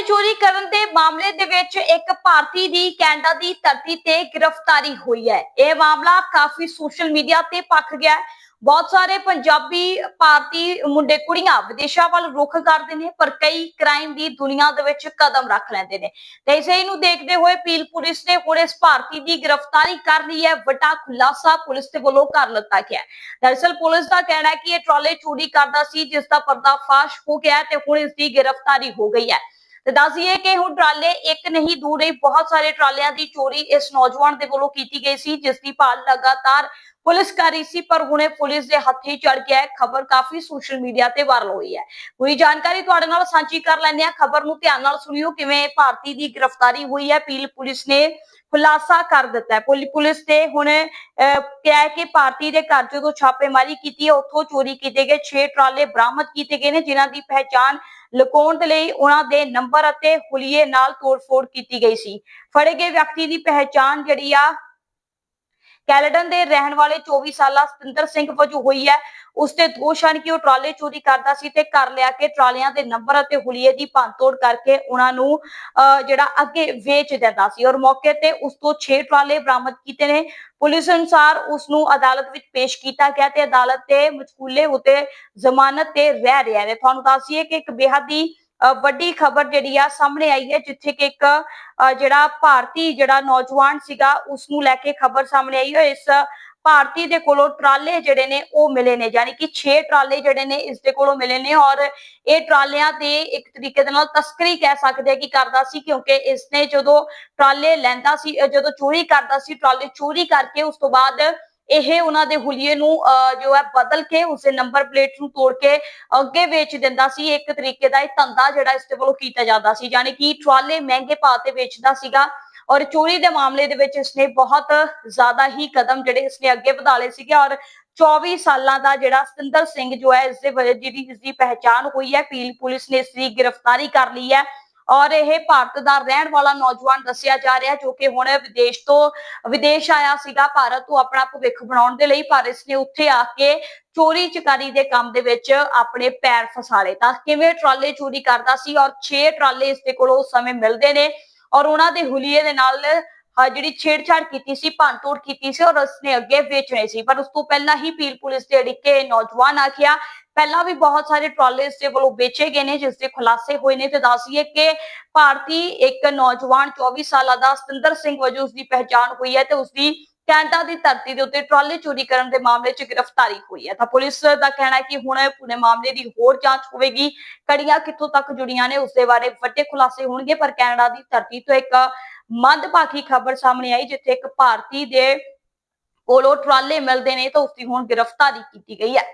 ਟਰਾਲੇ ਚੋਰੀ ਕਰਨ ਦੇ ਮਾਮਲੇ ਦੇ ਵਿੱਚ ਇੱਕ ਭਾਰਤੀ ਦੀ ਕੈਨੇਡਾ ਦੀ ਧਰਤੀ ਤੇ ਗ੍ਰਿਫਤਾਰੀ ਹੋਈ ਹੈ। ਇਹ ਮਾਮਲਾ ਕਾਫੀ ਸੋਸ਼ਲ ਮੀਡੀਆ ਤੇ ਪੱਕ ਗਿਆ ਹੈ। ਬਹੁਤ ਸਾਰੇ ਪੰਜਾਬੀ ਭਾਰਤੀ ਮੁੰਡੇ ਕੁੜੀਆਂ ਵਿਦੇਸ਼ਾਂ ਵੱਲ ਰੁਖ ਕਰਦੇ ਨੇ, ਪਰ ਕਈ ਕ੍ਰਾਈਮ ਦੀ ਦੁਨੀਆ ਦੇ ਵਿੱਚ ਕਦਮ ਰੱਖ ਲੈਂਦੇ ਨੇ। ਤੇ ਇਸੇ ਨੂੰ ਦੇਖਦੇ ਹੋਏ ਪੀਲ ਪੁਲਿਸ ਨੇ ਹੁਣ ਇਸ ਭਾਰਤੀ ਦੀ ਗ੍ਰਿਫਤਾਰੀ ਕਰ ਲਈ ਹੈ। ਵੱਡਾ ਖੁਲਾਸਾ ਪੁਲਿਸ ਦੇ ਵੱਲੋਂ ਕਰ ਲਿੱਤਾ ਗਿਆ ਹੈ। ਦਰਅਸਲ ਪੁਲਿਸ ਦਾ ਕਹਿਣਾ ਹੈ ਕਿ ਇਹ ਟਰਾਲੇ ਚੋਰੀ ਕਰਦਾ ਸੀ, ਜਿਸ ਦਾ ਪਰਦਾਫਾਸ਼ ਹੋ ਗਿਆ ਤੇ ਹੁਣ ਇਸ ਦੀ ਗ੍ਰਿਫਤਾਰੀ ਹੋ ਗਈ ਹੈ। ਤੇ ਦੱਸੀਏ ਕਿ ਹੁਣ ਟਰਾਲੇ ਇੱਕ ਨਹੀਂ ਦੂਰ ਨਹੀਂ, ਬਹੁਤ ਸਾਰੇ ਟਰਾਲਿਆਂ ਦੀ ਚੋਰੀ ਇਸ ਨੌਜਵਾਨ ਦੇ ਵੱਲੋਂ ਕੀਤੀ ਗਈ ਸੀ, ਜਿਸ ਦੀ ਭਾਲ ਲਗਾਤਾਰ ਪੁਲਿਸ ਕਰ ਰਹੀ ਸੀ, ਪਰ ਹੁਣੇ ਪੁਲਿਸ ਦੇ ਹੱਥੀ ਚੜ ਗਿਆ ਹੈ। ਖਬਰ ਕਾਫੀ ਸੋਸ਼ਲ ਮੀਡੀਆ ਤੇ ਵਾਇਰਲ ਹੋਈ ਹੈ। ਪੂਰੀ ਜਾਣਕਾਰੀ ਤੁਹਾਡੇ ਨਾਲ ਸਾਂਝੀ ਕਰ ਲੈਂਦੇ ਹਾਂ। ਖਬਰ ਨੂੰ ਧਿਆਨ ਨਾਲ ਸੁਣਿਓ ਕਿਵੇਂ ਭਾਰਤੀ ਦੀ ਗ੍ਰਿਫਤਾਰੀ ਹੋਈ ਹੈ। ਪੀਲ ਪੁਲਿਸ ਨੇ ਖੁਲਾਸਾ ਕਰ ਦਿੱਤਾ ਹੈ। ਪੁਲਿਸ ਤੇ ਹੁਣ ਕਿਹਾ ਕਿ ਭਾਰਤੀ ਦੇ ਘਰ ਜਦੋਂ ਛਾਪੇਮਾਰੀ ਕੀਤੀ ਹੈ, ਉੱਥੋਂ ਚੋਰੀ ਕੀਤੇ ਗਏ 6 ਟਰਾਲੇ ਬਰਾਮਦ ਕੀਤੇ ਗਏ ਨੇ, ਜਿਨ੍ਹਾਂ ਦੀ ਪਹਿਚਾਣ ਲੁਕਾਉਣ ਦੇ ਲਈ ਉਹਨਾਂ ਦੇ ਨੰਬਰ ਅਤੇ ਹੁਲੀਏ ਨਾਲ ਤੋੜਫੋੜ ਕੀਤੀ ਗਈ ਸੀ। ਫੜੇ ਗਏ ਵਿਅਕਤੀ ਦੀ ਪਹਿਚਾਣ ਜਿਹੜੀ ਆ ਕੈਲੇਡਨ ਦੇ ਰਹਿਣ ਵਾਲੇ 24 ਸਾਲਾ ਸਤਿੰਦਰ ਸਿੰਘ ਵਜੋਂ ਹੋਈ ਹੈ। ਉਸ ਤੇ ਦੋਸ਼ ਹਨ ਕਿ ਉਹ ਟਰਾਲੇ ਚੋਰੀ ਕਰਦਾ ਸੀ ਤੇ ਘਰ ਲਿਆ ਕੇ ਟਰਾਲਿਆਂ ਦੇ ਨੰਬਰ ਅਤੇ ਹੁਲੀਏ ਦੀ ਭੰਨਤੋੜ ਕਰਕੇ ਉਹਨਾਂ ਨੂੰ ਅਹ, ਜਿਹੜਾ ਅੱਗੇ ਵੇਚ ਦਿੰਦਾ ਸੀ ਔਰ ਮੌਕੇ ਤੇ ਉਸ ਤੋਂ 6 ਟਰਾਲੇ ਬਰਾਮਦ ਕੀਤੇ ਨੇ। ਪੁਲਿਸ ਅਨੁਸਾਰ ਉਸ ਨੂੰ ਅਦਾਲਤ ਵਿੱਚ ਪੇਸ਼ ਕੀਤਾ ਗਿਆ ਤੇ ਅਦਾਲਤ ਤੇ ਮਚਕੂਲੇ ਉਤੇ ਜ਼ਮਾਨਤ ਤੇ ਰਹਿ ਰਿਹਾ ਹੈ। ਤੁਹਾਨੂੰ ਦੱਸੀਏ ਕਿ ਇੱਕ ਬੇਹੱਦ ਹੀ ਵੱਡੀ ਖਬਰ ਜਿਹੜੀ ਆ ਸਾਹਮਣੇ ਆਈ ਹੈ, ਜਿੱਥੇ ਕਿ ਇੱਕ ਜਿਹੜਾ ਭਾਰਤੀ ਜਿਹੜਾ ਨੌਜਵਾਨ ਸੀਗਾ ਉਸ ਨੂੰ ਲੈ ਕੇ ਖਬਰ ਸਾਹਮਣੇ ਆਈ ਹੈ। ਇਸ ਭਾਰਤੀ ਦੇ ਕੋਲੋਂ ਟਰਾਲੇ ਜਿਹੜੇ ਨੇ, ਉਹ ਮਿਲੇ ਨੇ, ਯਾਨੀ ਕਿ 6 ਟਰਾਲੇ ਜਿਹੜੇ ਨੇ, ਇਸ ਦੇ ਕੋਲੋਂ ਮਿਲੇ ਨੇ ਔਰ ਇਹ ਟਰਾਲਿਆਂ ਦੇ ਇੱਕ ਤਰੀਕੇ ਦੇ ਨਾਲ ਤਸਕਰੀ ਕਹਿ ਸਕਦੇ ਕਿ ਕਰਦਾ ਸੀ, ਕਿਉਂਕਿ ਇਸ ਨੇ ਜਦੋਂ ਟਰਾਲੇ ਲੈਂਦਾ ਸੀ ਜਦੋਂ ਚੋਰੀ ਕਰਦਾ ਸੀ, ਟਰਾਲੇ ਚੋਰੀ ਕਰਕੇ ਉਸ ਤੋਂ ਬਾਅਦ ਇਹ ਉਹਨਾਂ ਦੇ ਹੁਲੀਏ ਨੂੰ ਜੋ ਹੈ ਬਦਲ ਕੇ ਉਸੇ ਨੰਬਰ ਪਲੇਟ ਨੂੰ ਤੋੜ ਕੇ ਅੱਗੇ ਵੇਚ ਦਿੰਦਾ ਸੀ। ਇੱਕ ਤਰੀਕੇ ਦਾ ਇਹ ਧੰਦਾ ਜਿਹੜਾ ਇਸ ਦੇ ਵੱਲੋਂ ਕੀਤਾ ਜਾਂਦਾ ਸੀ। ਯਾਨੀ ਕਿ ਟਰਾਲੇ ਮਹਿੰਗੇ ਭਾਅ ਤੇ ਵੇਚਦਾ ਸੀਗਾ ਔਰ ਚੋਰੀ ਦੇ ਮਾਮਲੇ ਦੇ ਵਿੱਚ ਇਸਨੇ ਬਹੁਤ ਜ਼ਿਆਦਾ ਹੀ ਕਦਮ ਜਿਹੜੇ ਇਸਨੇ ਅੱਗੇ ਵਧਾ ਲਏ ਸੀਗੇ ਔਰ 24 ਸਾਲਾਂ ਦਾ ਜਿਹੜਾ ਸਤਿੰਦਰ ਸਿੰਘ ਜੋ ਹੈ ਇਸ ਦੇ ਜਿਹੜੀ ਇਸ ਦੀ ਪਹਿਚਾਣ ਹੋਈ ਹੈ। ਪੀਲ ਪੁਲਿਸ ਨੇ ਇਸ ਦੀ ਗ੍ਰਿਫਤਾਰੀ ਕਰ ਲਈ ਹੈ। ਔਰ ਇਹ ਭਾਰਤ ਦਾ ਰਹਿਣ ਵਾਲਾ ਨੌਜਵਾਨ ਦੱਸਿਆ ਜਾ ਰਿਹਾ ਜੋ ਕਿ ਹੁਣ ਵਿਦੇਸ਼ ਤੋਂ, ਵਿਦੇਸ਼ ਆਇਆ ਸੀਗਾ ਭਾਰਤ ਤੋਂ ਆਪਣਾ ਭਵਿੱਖ ਬਣਾਉਣ ਦੇ ਲਈ, ਪਰ ਇਸਨੇ ਉੱਥੇ ਆ ਕੇ ਚੋਰੀ ਚਕਾਰੀ ਦੇ ਕੰਮ ਦੇ ਵਿੱਚ ਆਪਣੇ ਪੈਰ ਫਸਾ ਲਏ। ਤਾਂ ਕਿਵੇਂ ਟਰਾਲੇ ਚੋਰੀ ਕਰਦਾ ਸੀ ਔਰ 6 ਟਰਾਲੇ ਇਸ ਦੇ ਕੋਲੋਂ ਉਸ ਸਮੇਂ ਮਿਲਦੇ ਨੇ ਔਰ ਉਹਨਾਂ ਦੇ ਹੁਲੀਏ ਦੇ ਨਾਲ ਜਿਹੜੀ ਛੇੜਛਾੜ ਕੀਤੀ ਸੀ, ਭੰਨਤੋੜ ਕੀਤੀ ਸੀ ਔਰ ਉਸਨੇ ਅੱਗੇ ਵੇਚਣੇ ਸੀ। ਪਰ ਉਸ ਤੋਂ ਪਹਿਲਾਂ ਹੀ ਪੀਲ ਪੁਲਿਸ ਦੇ ਅੜਿੱਕੇ ਨੌਜਵਾਨ ਆਖਿਆ ਪਹਿਲਾਂ ਵੀ ਬਹੁਤ ਸਾਰੇ ਟਰਾਲੇ ਇਸ ਦੇ ਵੱਲੋਂ ਵੇਚੇ ਗਏ ਨੇ ਜਿਸ ਦੇ ਖੁਲਾਸੇ ਹੋਏ ਨੇ, ਤੇ ਦੱਸੀਏ ਕਿ ਭਾਰਤੀ ਇੱਕ ਨੌਜਵਾਨ 24 ਸਾਲਾਂ ਦਾ ਸਤਿੰਦਰ ਸਿੰਘ ਵਜੋਂ ਉਸ ਦੀ ਪਹਿਚਾਣ ਹੋਈ ਹੈ ਤੇ ਉਸ ਦੀ ਕੈਨੇਡਾ ਦੀ ਧਰਤੀ ਦੇ ਉੱਤੇ ਟਰਾਲੇ ਚੋਰੀ ਕਰਨ ਦੇ ਮਾਮਲੇ 'ਚ ਗ੍ਰਿਫਤਾਰੀ ਹੋਈ ਹੈ। ਤਾਂ ਪੁਲਿਸ ਦਾ ਕਹਿਣਾ ਹੈ ਕਿ ਹੁਣ ਪੂਰੇ ਮਾਮਲੇ ਦੀ ਹੋਰ ਜਾਂਚ ਹੋਵੇਗੀ, ਕੜੀਆਂ ਕਿੱਥੋਂ ਤੱਕ ਜੁੜੀਆਂ ਨੇ ਉਸ ਦੇ ਬਾਰੇ ਵੱਡੇ ਖੁਲਾਸੇ ਹੋਣਗੇ, ਪਰ ਕੈਨੇਡਾ ਦੀ ਧਰਤੀ ਤੋਂ ਇੱਕ ਮੰਦਭਾਗੀ ਖਬਰ ਸਾਹਮਣੇ ਆਈ, ਜਿੱਥੇ ਇੱਕ ਭਾਰਤੀ ਦੇ ਕੋਲੋਂ ਟਰਾਲੇ ਮਿਲਦੇ ਨੇ, ਤਾਂ ਉਸ ਦੀ ਹੁਣ ਗ੍ਰਿਫਤਾਰੀ ਕੀਤੀ ਗਈ ਹੈ।